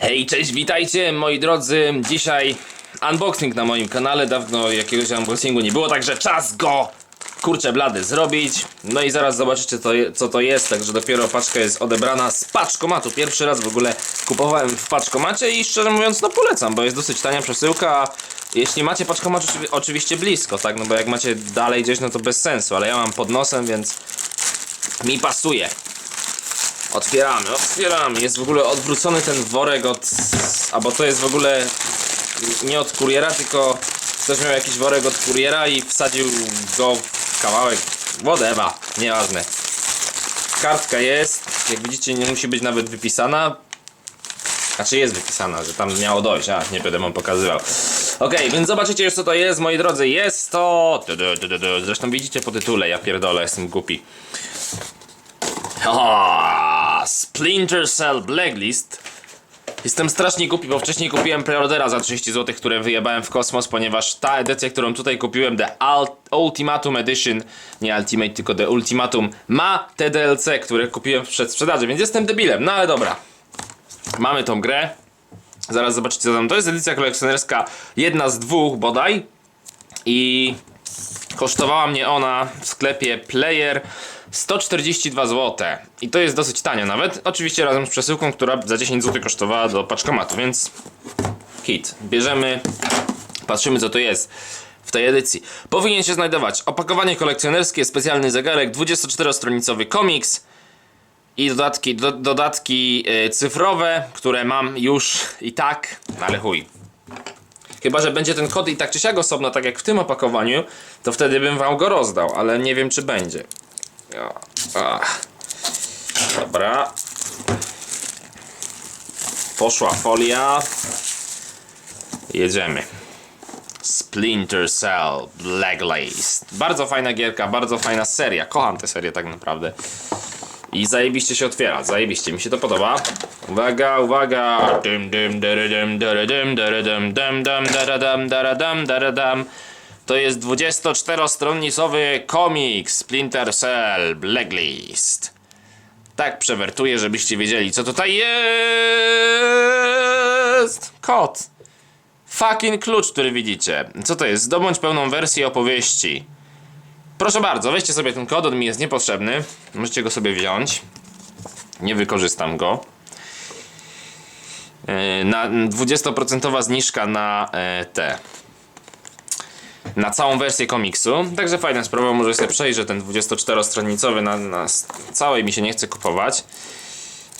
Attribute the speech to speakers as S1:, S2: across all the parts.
S1: Hej, cześć, witajcie moi drodzy. Dzisiaj unboxing na moim kanale. Dawno jakiegoś unboxingu nie było, także czas go kurczę blady zrobić. No i zaraz zobaczycie je- co to jest. Także dopiero paczka jest odebrana z paczkomatu. Pierwszy raz w ogóle kupowałem w paczkomacie i szczerze mówiąc no polecam, bo jest dosyć tania przesyłka. Jeśli macie paczkomat oczywi- oczywiście blisko, tak? No bo jak macie dalej gdzieś, no to bez sensu, ale ja mam pod nosem, więc mi pasuje. Otwieramy, otwieramy. Jest w ogóle odwrócony ten worek od. Albo to jest w ogóle nie od kuriera, tylko ktoś miał jakiś worek od kuriera i wsadził go w kawałek. Whatever, nieważne. Kartka jest, jak widzicie, nie musi być nawet wypisana. Znaczy jest wypisana, że tam miało dojść, a nie będę wam pokazywał. Okej, więc zobaczycie już co to jest, moi drodzy. Jest to. Zresztą widzicie po tytule, ja pierdolę, jestem głupi. O, Splinter Cell Blacklist. Jestem strasznie głupi, bo wcześniej kupiłem preordera za 30 zł, które wyjebałem w kosmos, ponieważ ta edycja, którą tutaj kupiłem, The Ult Ultimatum Edition, nie Ultimate, tylko The Ultimatum, ma te DLC, które kupiłem w przedsprzedaży, więc jestem debilem, no ale dobra. Mamy tą grę. Zaraz zobaczycie co tam. To jest edycja kolekcjonerska, jedna z dwóch bodaj. I Kosztowała mnie ona w sklepie Player 142 zł. I to jest dosyć tanio nawet. Oczywiście razem z przesyłką, która za 10 zł kosztowała do paczkomatu, więc hit. Bierzemy, patrzymy co to jest w tej edycji. Powinien się znajdować opakowanie kolekcjonerskie, specjalny zegarek, 24-stronicowy komiks i dodatki, do, dodatki e, cyfrowe, które mam już i tak, no ale chuj. Chyba, że będzie ten kod i tak czy siak osobno, tak jak w tym opakowaniu, to wtedy bym wam go rozdał, ale nie wiem czy będzie. Ach. Dobra. Poszła folia. Jedziemy. Splinter Cell Blacklist. Bardzo fajna gierka, bardzo fajna seria. Kocham tę serię tak naprawdę. I zajebiście się otwiera, zajebiście, mi się to podoba. Uwaga, uwaga. To jest 24-stronicowy komiks Splinter Cell Blacklist. Tak przewertuję, żebyście wiedzieli, co tutaj jest. Kot. Fucking klucz, który widzicie. Co to jest? Zdobądź pełną wersję opowieści. Proszę bardzo, weźcie sobie ten kod, on mi jest niepotrzebny. Możecie go sobie wziąć. Nie wykorzystam go. Yy, Na 20% zniżka na e, te. Na całą wersję komiksu. Także fajna sprawa, może sobie przejrzę ten 24-stronicowy na, na całej mi się nie chce kupować.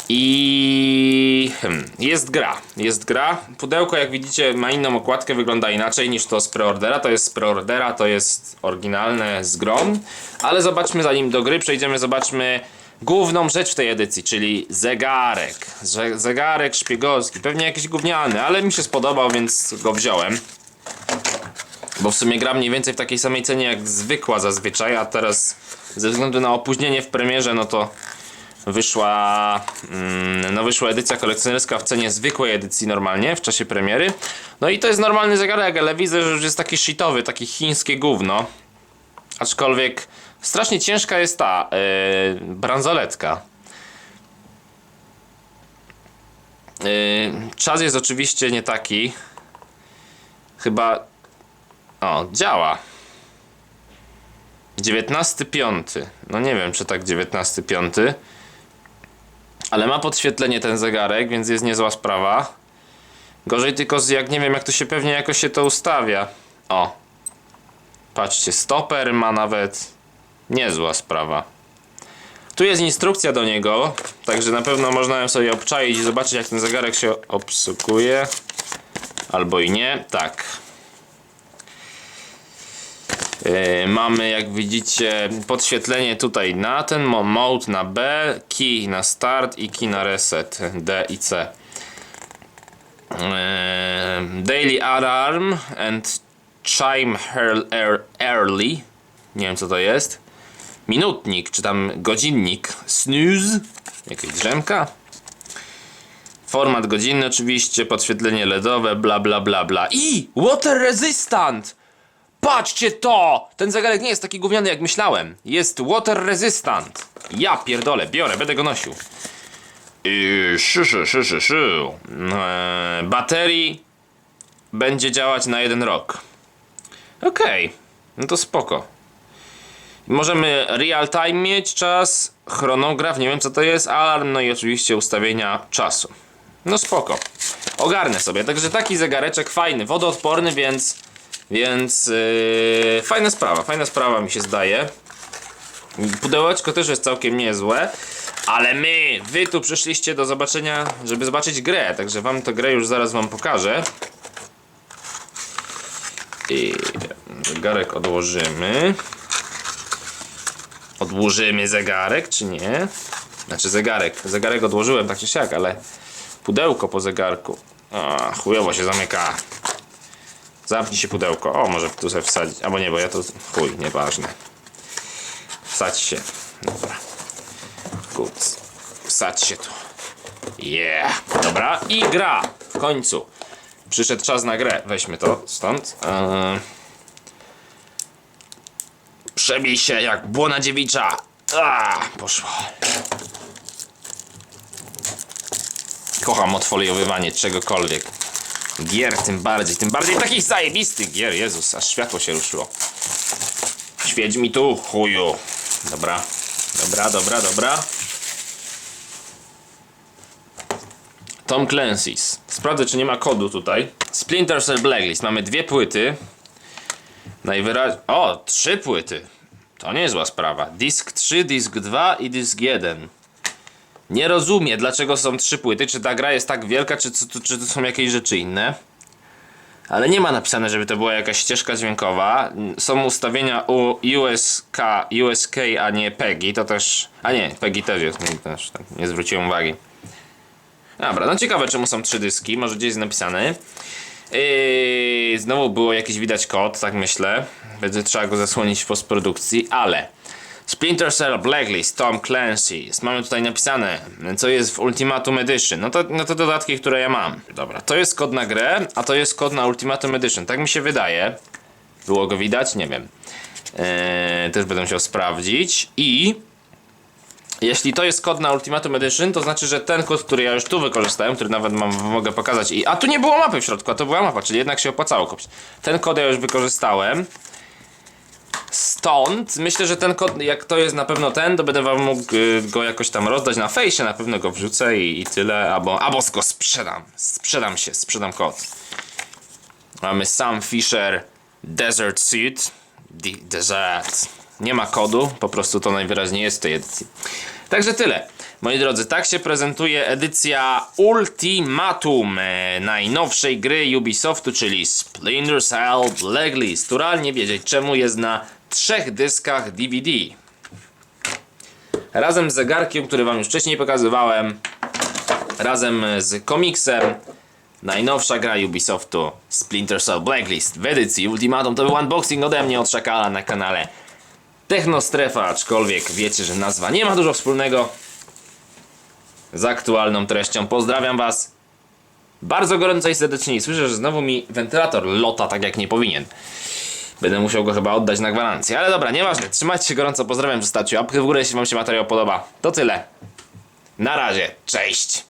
S1: I hmm, jest gra. Jest gra. Pudełko, jak widzicie, ma inną okładkę, wygląda inaczej niż to z preordera. To jest z preordera, to jest oryginalne z grom. Ale zobaczmy, zanim do gry przejdziemy, zobaczmy główną rzecz w tej edycji, czyli zegarek. Ze zegarek szpiegowski, pewnie jakiś gówniany, ale mi się spodobał, więc go wziąłem. Bo w sumie gra mniej więcej w takiej samej cenie jak zwykła zazwyczaj, a teraz ze względu na opóźnienie w premierze, no to wyszła, mm, no wyszła edycja kolekcjonerska w cenie zwykłej edycji normalnie, w czasie premiery. No i to jest normalny zegarek, ale widzę, że już jest taki shitowy, taki chińskie gówno. Aczkolwiek strasznie ciężka jest ta yy, bransoletka. Yy, czas jest oczywiście nie taki. Chyba... O, działa. 19.5. No nie wiem, czy tak 19.5. Ale ma podświetlenie ten zegarek, więc jest niezła sprawa. Gorzej tylko z jak nie wiem jak to się pewnie jakoś się to ustawia. O. Patrzcie, stoper ma nawet niezła sprawa. Tu jest instrukcja do niego, także na pewno można ją sobie obczaić i zobaczyć jak ten zegarek się obsługuje. Albo i nie. Tak. Yy, mamy jak widzicie podświetlenie tutaj na ten mo- mode na B, key na start i key na reset D i C. Yy, daily alarm and chime early. Nie wiem co to jest. Minutnik, czy tam godzinnik. Snooze. Jakaś drzemka. Format godzinny oczywiście, podświetlenie LEDowe, bla bla bla bla. I water resistant! Patrzcie to! Ten zegarek nie jest taki gówniany jak myślałem. Jest water resistant. Ja pierdolę, biorę, będę go nosił. I szu, szu, szu, szu, szu. Eee, baterii będzie działać na jeden rok. Okej, no to spoko. Możemy real time mieć czas, chronograf, nie wiem co to jest, alarm, no i oczywiście ustawienia czasu. No spoko. Ogarnę sobie. Także taki zegareczek fajny, wodoodporny, więc więc yy, fajna sprawa, fajna sprawa mi się zdaje. Pudełeczko też jest całkiem niezłe, ale my, wy tu przyszliście do zobaczenia, żeby zobaczyć grę, także wam tę grę już zaraz wam pokażę. I zegarek odłożymy. Odłożymy zegarek, czy nie? Znaczy zegarek. Zegarek odłożyłem tak czy siak, ale pudełko po zegarku. A, chujowo się zamyka. Zamknij się pudełko. O, może tu sobie wsadzić. Albo nie, bo ja to... Chuj, nieważne. Wsadź się. Dobra. Kuc. Wsadź się tu. Yeah. Dobra. I gra. W końcu. Przyszedł czas na grę. Weźmy to stąd. Eee... Przebij się jak błona dziewicza. A, poszło. Kocham odfoliowywanie czegokolwiek. Gier tym bardziej, tym bardziej takich zajebistych gier. Jezus, aż światło się ruszyło. Świeć mi tu, chuju. Dobra, dobra, dobra, dobra. Tom Clancy's. Sprawdzę, czy nie ma kodu tutaj. Splinter Cell Blacklist. Mamy dwie płyty. Najwyraźniej... O, trzy płyty. To niezła sprawa. Disk 3, disk 2 i disk 1. Nie rozumiem, dlaczego są trzy płyty. Czy ta gra jest tak wielka, czy, czy, czy to są jakieś rzeczy inne. Ale nie ma napisane, żeby to była jakaś ścieżka dźwiękowa. Są ustawienia u USK, USK, a nie PEGI. To też. A nie, PEGI też jest. Nie, też, tak, nie zwróciłem uwagi. Dobra, no ciekawe czemu są trzy dyski. Może gdzieś jest napisane. Yy, znowu było jakiś widać kod, tak myślę. Będzie trzeba go zasłonić w postprodukcji, ale. Splinter Cell Blacklist, Tom Clancy. Mamy tutaj napisane, co jest w Ultimatum Edition. No to, no to dodatki, które ja mam. Dobra, to jest kod na grę, a to jest kod na Ultimatum Edition. Tak mi się wydaje. Było go widać? Nie wiem. Eee, też będę musiał sprawdzić. I jeśli to jest kod na Ultimatum Edition, to znaczy, że ten kod, który ja już tu wykorzystałem, który nawet mam, mogę pokazać i... A tu nie było mapy w środku, a to była mapa, czyli jednak się opłacało kupić. Ten kod ja już wykorzystałem. Stąd myślę, że ten kod, jak to jest na pewno ten, to będę wam mógł y, go jakoś tam rozdać na fejsie, na pewno go wrzucę i, i tyle, albo, albo go sprzedam. Sprzedam się, sprzedam kod. Mamy Sam Fisher Desert Suit. De desert. Nie ma kodu, po prostu to najwyraźniej jest w tej edycji. Także tyle. Moi drodzy, tak się prezentuje edycja Ultimatum e, najnowszej gry Ubisoftu, czyli Splinter Cell Blacklist, która nie wiedzieć czemu jest na trzech dyskach DVD. Razem z zegarkiem, który wam już wcześniej pokazywałem, razem z komiksem, najnowsza gra Ubisoftu Splinter Cell Blacklist w edycji Ultimatum. To był unboxing ode mnie od Szakala na kanale Technostrefa, aczkolwiek wiecie, że nazwa nie ma dużo wspólnego z aktualną treścią. Pozdrawiam Was bardzo gorąco i serdecznie słyszę, że znowu mi wentylator lota tak jak nie powinien. Będę musiał go chyba oddać na gwarancję, ale dobra, nieważne. Trzymajcie się gorąco, pozdrawiam, zostawcie łapkę w górę, jeśli Wam się materiał podoba. To tyle. Na razie, cześć!